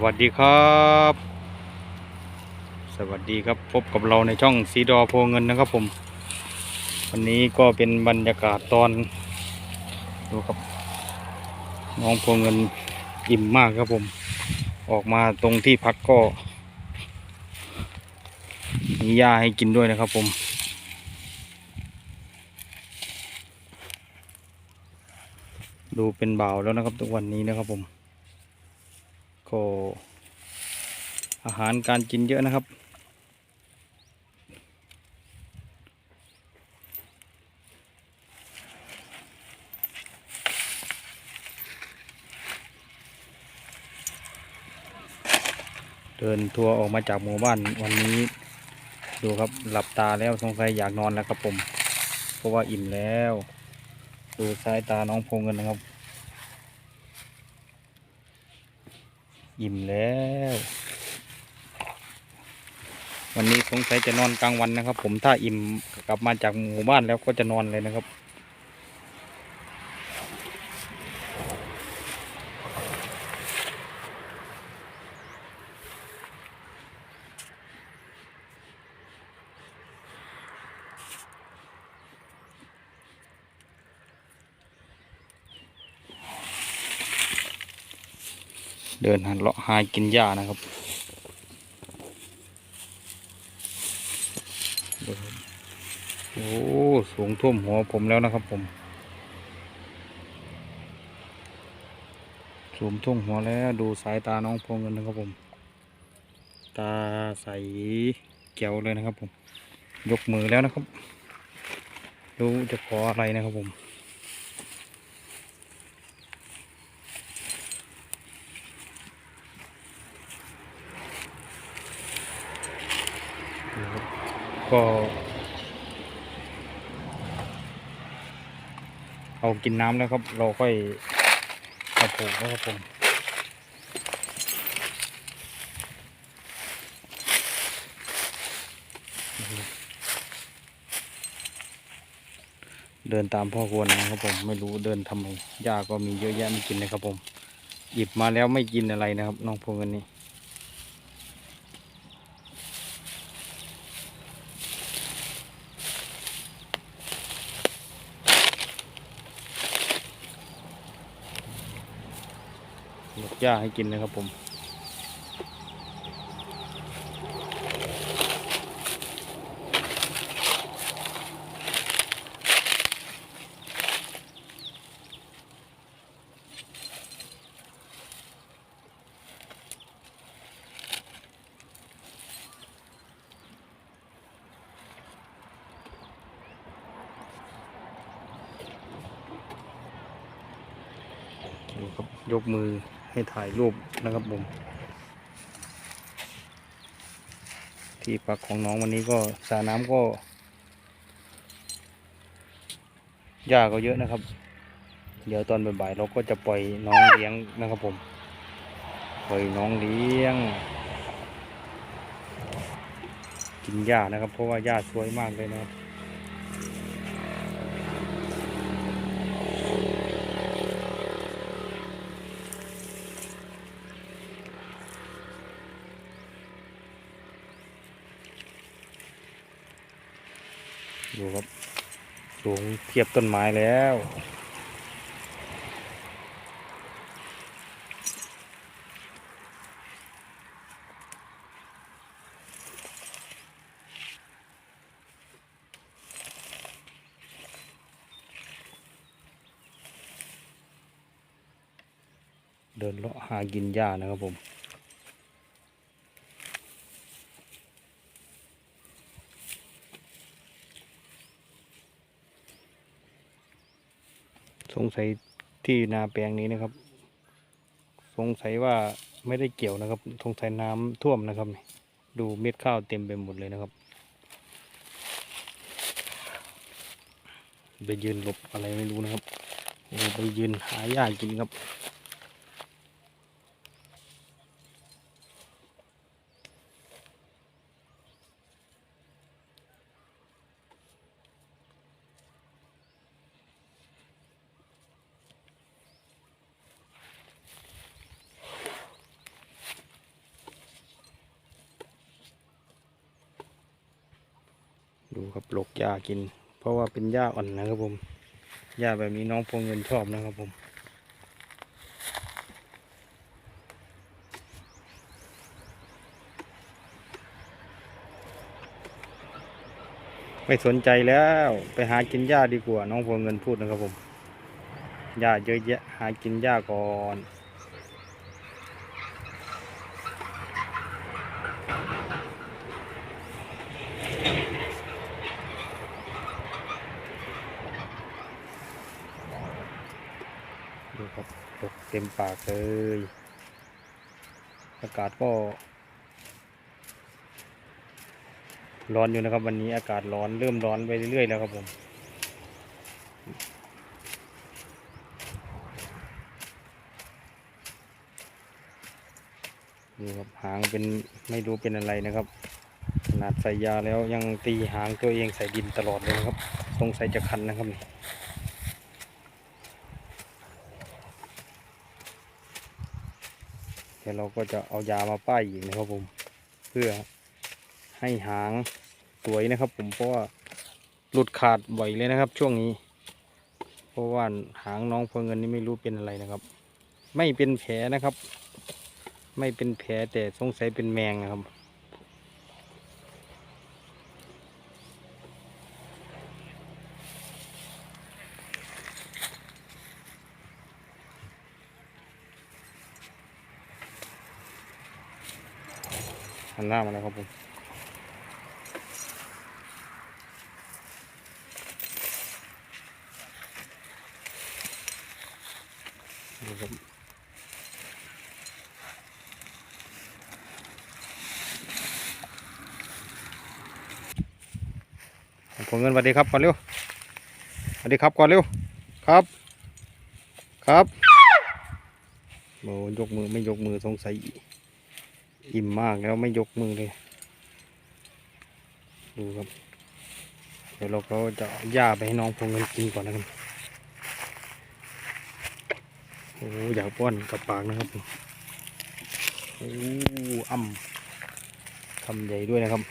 วัสดีครับ สวัสดีครับพบกับเราในช่องสีดอโพเงินนะครับผม วันนี้ก็เป็นบรรยากาศตอนดูครับน้องโพเงินอิ่มมากครับผม ออกมาตรงที่พักก็มีหญ้าให้กินด้วยนะครับผมดูเป็นเบาแล้วนะครับทุกวันนี้นะครับผม ก็อาหารการกินเยอะนะครับ เดินทัวร์ออกมาจากหมู่บ้านวันนี้ ดูครับหลับตาแล้วสงสัยอยากนอนแล้วครับผม เพราะว่าอิ่มแล้ว ดูสายตาน้องพงเงินนะครับ อิ่มแล้ว วันนี้สงสัยจะนอนกลางวันนะครับ ผมถ้าอิ่มกลับมาจากหมู่บ้านแล้วก็จะนอนเลยนะครับ เดินหันเลาะหากินหญ้านะครับโอ้สูงท่วมหัวผมแล้วนะครับผมสูงท่วมหัวแล้วดูสายตาน้องพงเงินนะครับผม ตาใสแก้วเลยนะครับผม ยกมือแล้วนะครับ รู้จะขออะไรนะครับผม นะครับ ก็ เอากินน้ำแล้วครับ เราค่อยเอาผูกนะครับผมเดินตามพ่อควรนะครับผมไม่รู้เดินทำไมหญ้าก็มีเยอะแยะไม่กินนะครับผม หยิบมาแล้วไม่กินอะไรนะครับ น้องพวกนี้ หญ้าให้กินนะครับผม ดูครับยกมือ ให้ถ่ายรูปนะครับผม ที่พักของน้องวันนี้ก็สรน้ำก็หญ้าก็เยอะนะครับ เดี๋ยวตอนบ่ายๆเราก็จะปล่อยน้องเลี้ยงนะครับผม ปล่อยน้องเลี้ยง กินหญ้านะครับ เพราะว่าหญ้าสวยมากเลยนะครับ ดูครับ สูงเทียบต้นไม้แล้ว เดินเลาะหากินหญ้านะครับผม สงสัยที่นาแปลงนี้นะครับ สงสัยว่าไม่ได้เกี่ยวนะครับ สงสัยน้ำท่วมนะครับ ดูเม็ดข้าวเต็มไปหมดเลยนะครับไปยืนหลบอะไรไม่รู้นะครับไปยืนหาหญ้ากินครับ ดูครับหลกหญ้ากิน เพราะว่าเป็นหญ้าอ่อนนะครับผมหญ้าแบบนี้น้องพวงเงินชอบนะครับผมไม่สนใจแล้วไปหากินหญ้าดีกว่า น้องพวงเงินพูดนะครับผมหญ้าเยอะแยะหากินหญ้าก่อนดูครับตก เต็มปากเลย อากาศก็ ร้อนอยู่นะครับ วันนี้อากาศร้อนเริ่มร้อนไปเรื่อยๆแล้วครับผมนี่ครับหางเป็นไม่รู้เป็นอะไรนะครับ ขนาดใส่ยาแล้วยังตีหางตัวเองใส่ดินตลอดเลยครับสงสัยจะคันนะครับนี่ เดี๋ยวเราก็จะเอายามาป้ายอีกนะครับผม เพื่อให้หางสวยนะครับ ผมเพราะว่าหลุดขาดบ่อยเลยนะครับ ช่วงนี้ เพราะว่าหางน้องพวงเงินนี่ไม่รู้เป็นอะไรนะครับ ไม่เป็นแผลนะครับ ไม่เป็นแผลแต่สงสัยเป็นแมงนะครับ หันหน้ามาแล้วครับผมดูครับผมเงินสวัสดีครับก่อนเร็วสวัสดีครับก่อนเร็วครับ ครับโอ้ยกมือไม่ยกมือสงสัย อิ่มมากแล้วไม่ยกมือเลย ดูครับ เดี๋ยวเราก็จะเอาหญ้าไปให้น้องพงเงินกินก่อนนะครับโอ้อยากป้อนกับปากนะครับโอ้อ่ำคำใหญ่ด้วยนะครับ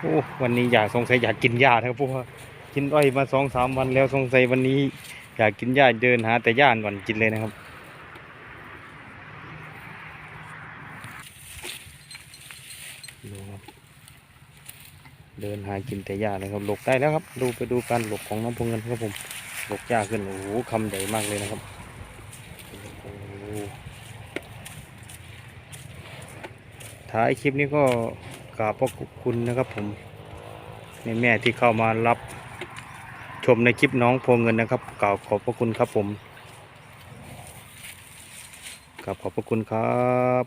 โอ้วันนี้อยากสงสัยอยากกินหญ้านะครับเพราะว่ากินอ้อยมาสองสามวันแล้วสงสัยวันนี้ อยากกินหญ้าเดินหาแต่หญ้าก่อนกินเลยนะครับดูครับเดินหากินแต่หญ้าเลยครับหลกได้แล้วครับ ดูไปดูการหลกของน้องพงเงินครับผมหลกหญ้าขึ้นโอ้โหคำใหญ่มากเลยนะครับท้ายคลิปนี้ก็ กราบพระคุณนะครับผมในแม่ที่เข้ามารับชมในคลิปน้องพงเงินนะครับกล่าวขอบพระคุณครับผมกราบขอบพระคุณครับ